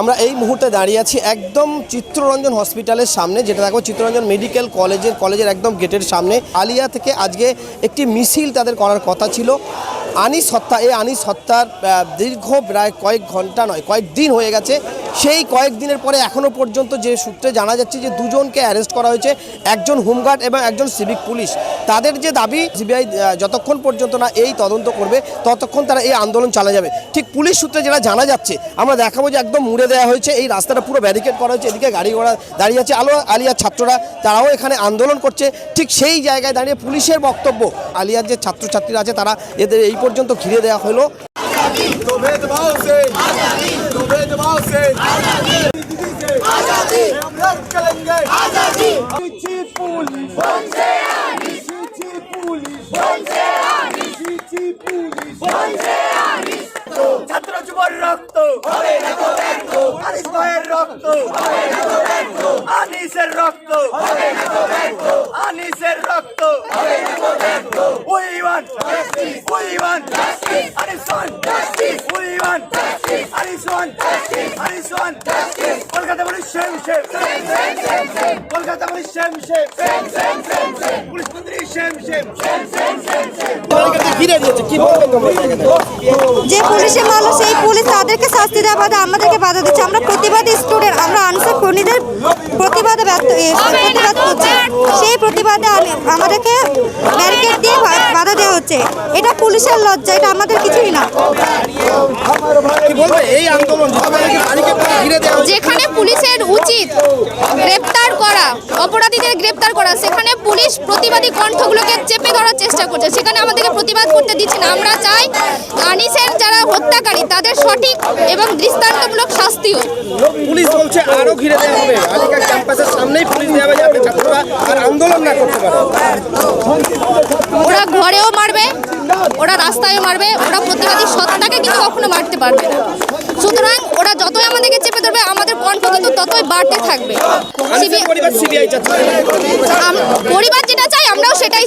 আমরা এই মুহূর্তে দাঁড়িয়ে আছি একদম চিত্ররঞ্জন হসপিটালের সামনে, যেটা দেখো চিত্ররঞ্জন মেডিকেল কলেজের কলেজের একদম গেটের সামনে। আলিয়া থেকে আজকে একটি মিছিল তাদের করার কথা ছিল। আনিস হত্যা, এই আনিস হত্যার দীর্ঘ প্রায় কয়েক ঘণ্টা নয়, কয়েক দিন হয়ে গেছে। সেই কয়েক দিনের পরে এখনও পর্যন্ত যে সূত্রে জানা যাচ্ছে যে দুজনকে অ্যারেস্ট করা হয়েছে, একজন হোমগার্ড এবং একজন সিভিক পুলিশ তাদের যে দাবি সিবিআই যতক্ষণ পর্যন্ত না এই তদন্ত করবে, ততক্ষণ তারা এই আন্দোলন চালা যাবে। ঠিক পুলিশ সূত্রে যেটা জানা যাচ্ছে, আমরা দেখাবো যে একদম মুড়ে দেওয়া হয়েছে, এই রাস্তাটা পুরো ব্যারিকেড করা হয়েছে, এদিকে গাড়ি ঘোড়া দাঁড়িয়ে আছে, আলো, আলিয়ার ছাত্ররা, তারাও এখানে আন্দোলন করছে। ঠিক সেই জায়গায় দাঁড়িয়ে পুলিশের বক্তব্য, আলিয়ার যে ছাত্রছাত্রীরা আছে, তারা এদের এই পর্যন্ত ঘিরে দেওয়া হলো। ছাত্র যুবর রক্ত হবে want justice. Anis want justice. Kolkata police same same. Kolkata police same same. Police মন্ত্রী সেম সেম। ঘিরে দিয়েছে কি বলবে যে পুলিশে মারলো সেই পুলিশ তাদেরকে শাস্তি দেওয়া বাদে আমাদেরকে বাধা দিচ্ছে। আমরা প্রতিবাদী স্টুডেন্ট আমরা আনসার খুনিদের প্রতিবাদে ব্যর্থ প্রতিবাদ করছি। সেই প্রতিবাদে আমাদেরকে ব্যারিকেড দিয়ে বাধা দেওয়া হচ্ছে। এটা পুলিশের লজ্জা এটা আমাদের কিছুই না। এই আন্দোলন যেখানে পুলিশের উচিত গ্রেপ্তার করা অপরাধীদের গ্রেপ্তার করা সেখানে পুলিশ প্রতিবাদী কণ্ঠগুলোকে চেপে ধরার চেষ্টা করছে। সেখানে আমাদেরকে প্রতিবাদ করতে দিচ্ছে না। আমরা চাই আনিসের যারা হত্যাকারী তাদের সঠিক এবং দৃষ্টান্তমূলক শাস্তি হোক পুলিশ বলছে আরও ঘিরে দেওয়া হবে। আলিকা ক্যাম্পাসের সামনেই পুলিশ দেওয়া হবে যাতে ছাত্ররা আর আন্দোলন না করতে পারে। ওরা ঘরেও মারবে ওরা রাস্তায়ও মারবে ওরা প্রতিবাদী সত্তাকে কিন্তু কখনো মারতে পারবে না। সুতরাং ওরা যতই আমাদেরকে চেপে ধরবে আমাদের কণ্ঠ কিন্তু ততই বাড়তে থাকবে। পরিবার যেটা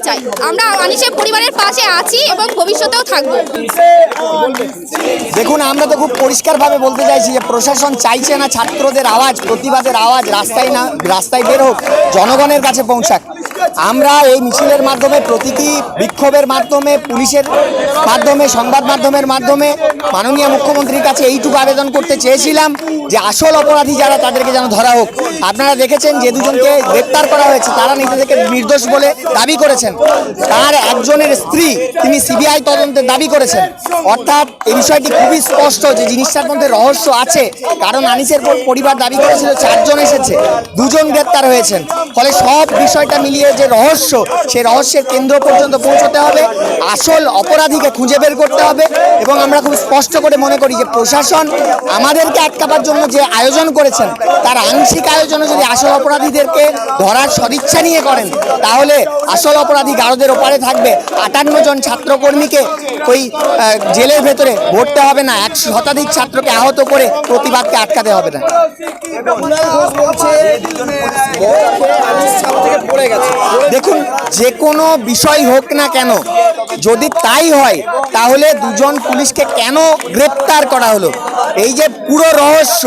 চাই। আমরা আনিসের পরিবারের পাশে আছি এবং ভবিষ্যতেও থাকব। দেখুন, আমরা তো খুব পরিষ্কারভাবে বলতে চাইছি যে প্রশাসন চাইছে না ছাত্রদের আওয়াজ, প্রতিবাদের আওয়াজ রাস্তায় না, রাস্তায় বের হোক, জনগণের কাছে পৌঁছাক। আমরা এই মিছিলের মাধ্যমে প্রতিটি বিক্ষোভের মাধ্যমে, পুলিশের মাধ্যমে, সংবাদ মাধ্যমের মাধ্যমে মাননীয় মুখ্যমন্ত্রীর কাছে এইটুকু আবেদন করতে চেয়েছিলাম যে আসল অপরাধী যারা, তাদেরকে যেন ধরা হোক। আপনারা দেখেছেন যে দুজনকে গ্রেপ্তার করা হয়েছে, তারা নিজেদেরকে নির্দোষ বলে দাবি করেছেন। তার একজনের স্ত্রী তিনি সিবিআই তদন্তের দাবি করেছেন। অর্থাৎ এই বিষয়টি খুবই স্পষ্ট যে জিনিসটার মধ্যে রহস্য আছে। কারণ আনিসের পর পরিবার দাবি করেছিল, চারজন এসেছে, দুজন গ্রেপ্তার হয়েছেন। ফলে সব বিষয়টা মিলিয়ে যে রহস্য সেই রহস্যের কেন্দ্র পর্যন্ত পৌঁছতে হবে। আসল অপরাধীকে খুঁজে বের করতে হবে এবং আমরা খুব স্পষ্ট করে মনে করি যে প্রশাসন আমাদেরকে আটকাবার জন্য যে আয়োজন করেছেন, তার আংশিক আয়োজনে যদি আসল অপরাধীদেরকে ধরার সদিচ্ছা নিয়ে করেন, তাহলে আসল অপরাধী গারদের ওপারে থাকবে। আটান্ন জন ছাত্রকর্মীকে ওই জেলের ভেতরে ভরতে হবে না। এক শতাধিক ছাত্রকে আহত করে প্রতিবাদকে আটকাতে হবে না। দেখুন, যে কোনো বিষয় হোক না কেন, যদি তাই হয়, তাহলে দুজন পুলিশকে কেন গ্রেপ্তার করা হলো? এই যে পুরো রহস্য,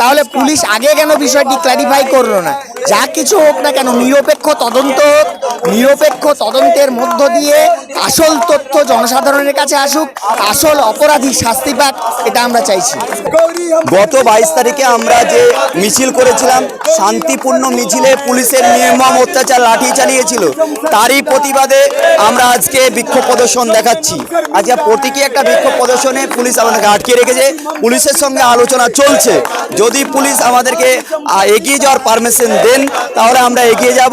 তাহলে পুলিশ আগে কেন বিষয়টি ক্ল্যারিফাই করল না? যা কিছু হোক না কেন, নিরপেক্ষ তদন্ত হোক, নিরপেক্ষ তদন্তের মধ্য দিয়ে আসল তথ্য জনসাধারণের কাছে আসুক, আসল অপরাধী শাস্তি পাক, এটা আমরা চাইছি। গত বাইশ তারিখে আমরা যে মিছিল করেছিলাম, শান্তিপূর্ণ মিছিলে পুলিশের নির্মম অত্যাচার লাঠি চালিয়েছিল, তারই প্রতিবাদে আমরা আজকে বিক্ষোভ প্রদর্শন দেখাচ্ছি। আজকে প্রতীকী একটা বিক্ষোভ প্রদর্শনে পুলিশ আমাদেরকে আটকে রেখেছে, পুলিশের সঙ্গে আলোচনা চলছে। যদি পুলিশ আমাদেরকে এগিয়ে যাওয়ার পারমিশন দেন, তাহলে আমরা এগিয়ে যাব।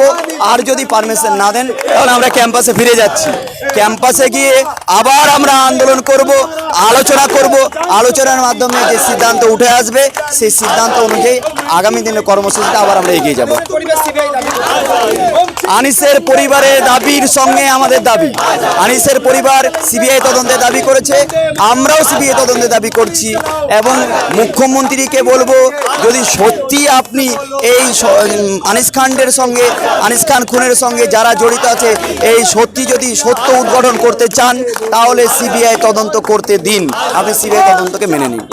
আর যদি পারমিশন না দেন, তাহলে আমরা ক্যাম্পাসে ফিরে যাচ্ছি। ক্যাম্পাসে গিয়ে আবার আমরা আন্দোলন করব, আলোচনা করব। আলোচনার মাধ্যমে যে সিদ্ধান্ত উঠে আসবে, সেই সিদ্ধান্ত অনুযায়ী আগামী দিনে কর্মসূচিটা আবার আমরা এগিয়ে যাব। আনিসের পরিবারের দাবির সঙ্গে আমাদের দাবি। আনিসের পরিবার সিবিআই তদন্তের দাবি করেছে। আমরাও সিবিআই তদন্তের দাবি করছি। এবং মুখ্যমন্ত্রীকে বলব, যদি সত্যি আপনি এই আনিস খানের সঙ্গে, আনিস খান খুনের সঙ্গে যারা জড়িত আছে, এই সত্যি যদি সত্য উদ্ঘাটন করতে চান, তাহলে সিবিআই তদন্ত করতে দিন। আপনি সিবিআই তদন্তকে মেনে নিন।